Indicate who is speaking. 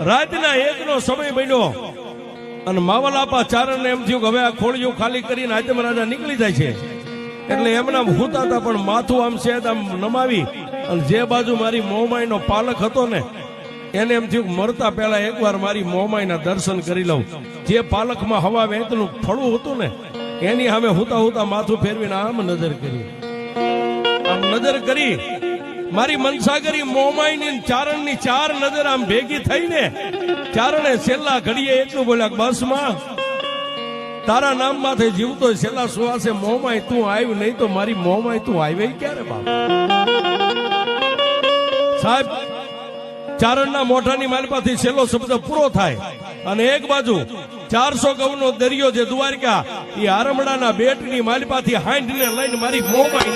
Speaker 1: રાતના એકનો સમય બન્યો. અને માવલાપા ચારણને એમ થયું કે હવે આ ખોળિયું ખાલી કરીને આદમ રાજા નીકળી જાય છે. એટલે એમના હુતા હતા પણ માથું આમ છે આમ નમાવી અને જે બાજુ મારી મોમાઈનો પાલક હતો ને, એને એમ થયું મરતા પહેલા એકવાર મારી મોમાઈના દર્શન કરી લઉં. જે પાલકમાં હવા વેંતનું ફળું હતું ને, એની સામે હુતા હુતા માથું ફેરવીને આમ નજર કરી. આમ નજર કરી મારી મનસાગરી મોમાઈની ચારણ ચારણની ચાર નજર આમ ભેગી થઈને ચારણે છેલ્લા ઘડીએ એટલું બોલ્યા બસમાં તારા નામ માથે જીવતો છેલ્લા સુવાસે મોમાય તું આવ્યું નહીં તો મારી મોમાય તું આવે ક્યારે બાપ? સાહેબ, ચારણના મોઢાની માલપાથી છેલ્લો શબ્દ પૂરો થાય અને એક બાજુ ચારસો ગૌનો દરિયો જે દ્વારકા, એ આરમડાના બેટની માલપાથી હાંડને લઈને મારી મોમાય